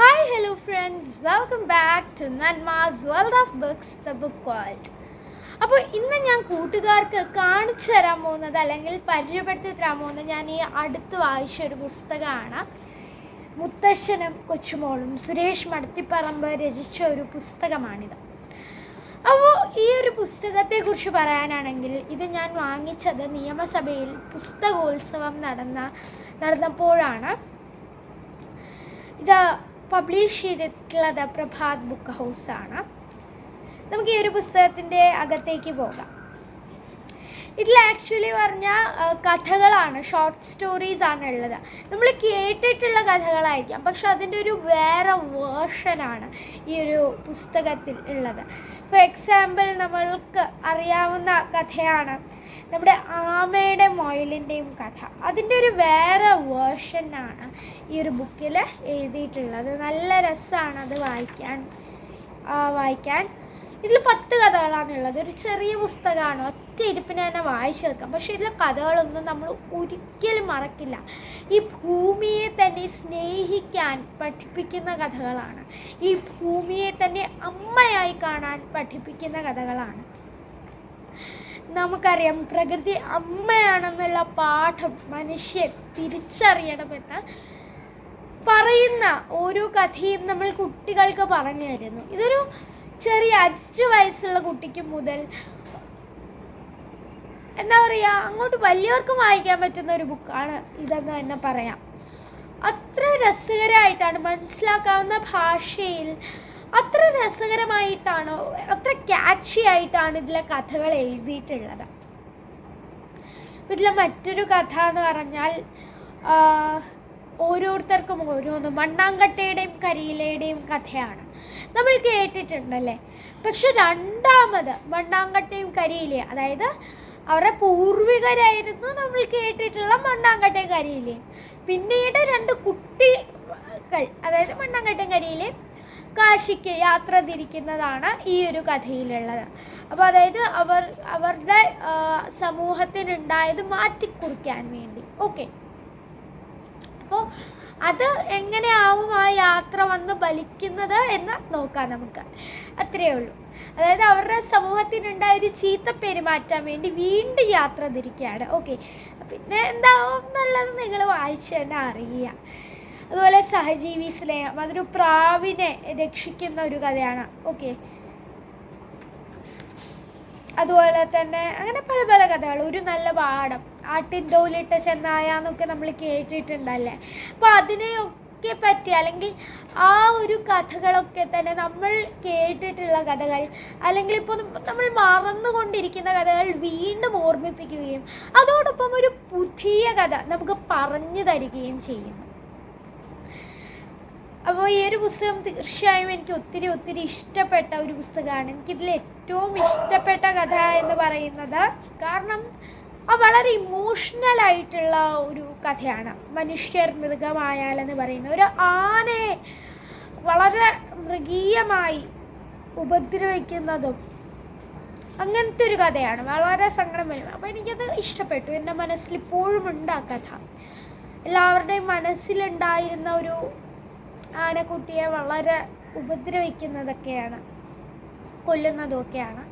Hi hello friends welcome back to Nanma's world of books the book world അപ്പോൾ ഇന്ന് ഞാൻ കൂട്ടുകാർക്ക് കാണിച്ചു തരാൻ പോകുന്നത് അല്ലെങ്കിൽ പരിചയപ്പെടുത്തി തരാൻ പോകുന്നത് ഞാൻ ഈ അടുത്ത് വായിച്ച ഒരു പുസ്തകമാണ്. മുത്തശ്ശനും കൊച്ചുമോളും സുരേഷ് മടത്തിപ്പറമ്പ് രചിച്ച ഒരു പുസ്തകമാണിത്. അപ്പോൾ ഈ ഒരു പുസ്തകത്തെക്കുറിച്ച് പറയാനാണെങ്കിൽ ഇത് ഞാൻ വാങ്ങിച്ചത് നിയമസഭയിൽ പുസ്തകോത്സവം നടന്ന നടന്നപ്പോഴാണ്. ഇത് പബ്ലിഷ് ചെയ്തിട്ടുള്ളത് പ്രഭാത് ബുക്ക് ഹൗസാണ് നമുക്ക് ഈ ഒരു പുസ്തകത്തിന്റെ അകത്തേക്ക് പോകാം. ഇതിൽ ആക്ച്വലി പറഞ്ഞാൽ കഥകളാണ് ഷോർട്ട് സ്റ്റോറീസ് ആണ് ഉള്ളത്. നമ്മൾ കേട്ടിട്ടുള്ള കഥകളായിരിക്കാം പക്ഷെ അതിന്റെ ഒരു വേറെ വേർഷനാണ് ഈ ഒരു പുസ്തകത്തിൽ ഉള്ളത്. ഫോർ എക്സാമ്പിൾ നമ്മൾക്ക് അറിയാവുന്ന കഥയാണ് നമ്മുടെ ആമയുടെ മൊയിലിന്റെയും കഥ. അതിന്റെ ഒരു വേറെ വേർഷനാണ് ഈ ഒരു ബുക്കിൽ എഴുതിയിട്ടുള്ളത്. നല്ല രസമാണ് അത് വായിക്കാൻ. വായിക്കാൻ. ഇതിൽ പത്ത് കഥകളാണ് ഉള്ളത്. ഒരു ചെറിയ പുസ്തകമാണ് ഒറ്റ ഇരിപ്പിന് തന്നെ വായിച്ചു തീർക്കാം. പക്ഷേ ഇതിലെ കഥകളൊന്നും നമ്മൾ ഒരിക്കലും മറക്കില്ല. ഈ ഭൂമിയെ തന്നെ സ്നേഹിക്കാൻ പഠിപ്പിക്കുന്ന കഥകളാണ്. ഈ ഭൂമിയെ തന്നെ അമ്മയായി കാണാൻ പഠിപ്പിക്കുന്ന കഥകളാണ്. നമുക്കറിയാം പ്രകൃതി അമ്മയാണെന്നുള്ള പാഠം മനുഷ്യൻ തിരിച്ചറിയണമെന്ന് പറയുന്ന ഓരോ കഥയും നമ്മൾ കുട്ടികൾക്ക് പറഞ്ഞു തരുന്നു. ഇതൊരു ചെറിയ അഞ്ച് വയസ്സുള്ള കുട്ടിക്ക് മുതൽ എന്താ പറയുക അങ്ങോട്ട് വലിയവർക്കും വായിക്കാൻ പറ്റുന്ന ഒരു ബുക്കാണ് ഇതെന്ന് തന്നെ പറയാം. അത്ര രസകരമായിട്ടാണ് മനസ്സിലാക്കാവുന്ന ഭാഷയിൽ അത്ര രസകരമായിട്ടാണോ അത്ര ക്യാച്ചി ആയിട്ടാണ് ഇതിലെ കഥകൾ എഴുതിയിട്ടുള്ളത്. ഇതിലെ മറ്റൊരു കഥ എന്ന് പറഞ്ഞാൽ ഓരോരുത്തർക്കും ഓരോന്നും മണ്ണാങ്കട്ടയുടെയും കരിയിലയുടെയും കഥയാണ്. നമ്മൾ കേട്ടിട്ടുണ്ടല്ലേ? പക്ഷെ രണ്ടാമത് മണ്ണാങ്കട്ടയും കരിയിലയും അതായത് അവരുടെ പൂർവികരായിരുന്നു നമ്മൾ കേട്ടിട്ടുള്ള മണ്ണാങ്കട്ടയും കരിയിലയും. പിന്നീട് രണ്ട് കുട്ടികൾ അതായത് മണ്ണാങ്കട്ടയും കരിയിലയും കാശിക്ക് യാത്ര തിരിക്കുന്നതാണ് ഈ ഒരു കഥയിലുള്ളത്. അപ്പോൾ അതായത് അവർ അവരുടെ സമൂഹത്തിനുണ്ടായത് മാറ്റിക്കുറിക്കാൻ വേണ്ടി. ഓക്കെ. അപ്പോൾ അത് എങ്ങനെയാവും ആ യാത്ര വന്ന് ഫലിക്കുന്നത് എന്ന് നോക്കാം നമുക്ക്. അത്രയേ ഉള്ളൂ. അതായത് അവരുടെ സമൂഹത്തിനുണ്ടായ ഒരു ചീത്ത പെരുമാറ്റാൻ വേണ്ടി വീണ്ടും യാത്ര തിരിക്കുകയാണ്. ഓക്കെ. പിന്നെ എന്താവും എന്നുള്ളത് നിങ്ങൾ വായിച്ച് തന്നെ അറിയുക. അതുപോലെ സഹജീവി സ്നേഹം അതൊരു പ്രാവിനെ രക്ഷിക്കുന്ന ഒരു കഥയാണ്. ഓക്കെ അതുപോലെ തന്നെ അങ്ങനെ പല പല കഥകൾ. ഒരു നല്ല പാഠം ആട്ടിൻ തോലിട്ട ചെന്നായ എന്നൊക്കെ നമ്മൾ കേട്ടിട്ടുണ്ടല്ലേ? അപ്പോൾ അതിനെയൊക്കെ പറ്റി അല്ലെങ്കിൽ ആ ഒരു കഥകളൊക്കെ തന്നെ നമ്മൾ കേട്ടിട്ടുള്ള കഥകൾ അല്ലെങ്കിൽ ഇപ്പോൾ നമ്മൾ മറന്നുകൊണ്ടിരിക്കുന്ന കഥകൾ വീണ്ടും ഓർമ്മിപ്പിക്കുകയും അതോടൊപ്പം ഒരു പുതിയ കഥ നമുക്ക് പറഞ്ഞു തരികയും ചെയ്യുന്നു. അപ്പോൾ ഈ ഒരു പുസ്തകം തീർച്ചയായും എനിക്ക് ഒത്തിരി ഒത്തിരി ഇഷ്ടപ്പെട്ട ഒരു പുസ്തകമാണ്. എനിക്കിതിൽ ഏറ്റവും ഇഷ്ടപ്പെട്ട കഥ എന്ന് പറയുന്നത് കാരണം വളരെ ഇമോഷണൽ ആയിട്ടുള്ള ഒരു കഥയാണ്. മനുഷ്യർ മൃഗമായാലെന്ന് പറയുന്ന ഒരു ആനയെ വളരെ മൃഗീയമായി ഉപദ്രവിക്കുന്നതും അങ്ങനത്തെ ഒരു കഥയാണ്. വളരെ സങ്കടം വരും അപ്പോൾ എനിക്കത് ഇഷ്ടപ്പെട്ടു. എന്റെ മനസ്സിൽ ഇപ്പോഴും ഉണ്ട് ആ കഥ. എല്ലാവരുടെയും മനസ്സിലുണ്ടായിരുന്ന ഒരു ആനക്കുട്ടിയെ വളരെ ഉപദ്രവിക്കുന്നതൊക്കെയാണ് കൊല്ലുന്നതൊക്കെയാണ്.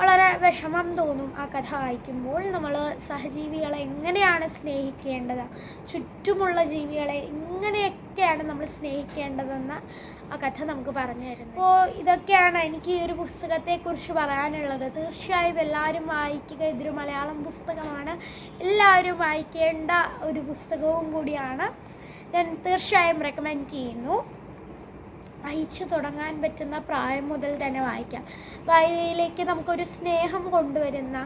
വളരെ വിഷമം തോന്നും ആ കഥ വായിക്കുമ്പോൾ. നമ്മൾ സഹജീവികളെ എങ്ങനെയാണ് സ്നേഹിക്കേണ്ടത്? ചുറ്റുമുള്ള ജീവികളെ എങ്ങനെയൊക്കെയാണ് നമ്മൾ സ്നേഹിക്കേണ്ടതെന്ന് ആ കഥ നമുക്ക് പറഞ്ഞു തരുന്നത്. അപ്പോൾ ഇതൊക്കെയാണ് എനിക്ക് ഈ ഒരു പുസ്തകത്തെക്കുറിച്ച് പറയാനുള്ളത്. തീർച്ചയായും എല്ലാവരും വായിക്കുക. ഇതൊരു മലയാളം പുസ്തകമാണ്. എല്ലാവരും വായിക്കേണ്ട ഒരു പുസ്തകവും കൂടിയാണ്. ഞാൻ തീർച്ചയായും റെക്കമെൻഡ് ചെയ്യുന്നു. വായിച്ചു തുടങ്ങാൻ പറ്റുന്ന പ്രായം മുതൽ തന്നെ വായിക്കാം. വായനയിലേക്ക് നമുക്കൊരു സ്നേഹം കൊണ്ടുവരുന്ന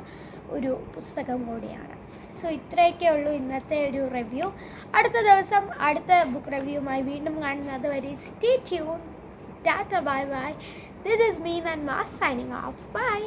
ഒരു പുസ്തകം കൂടിയാണ്. സോ ഇത്രയൊക്കെ ഉള്ളൂ ഇന്നത്തെ ഒരു റിവ്യൂ അടുത്ത ദിവസം അടുത്ത ബുക്ക് റിവ്യൂമായി വീണ്ടും കാണുന്നത് വരെ stay tune tata bye bye this is Meen and Maas signing off bye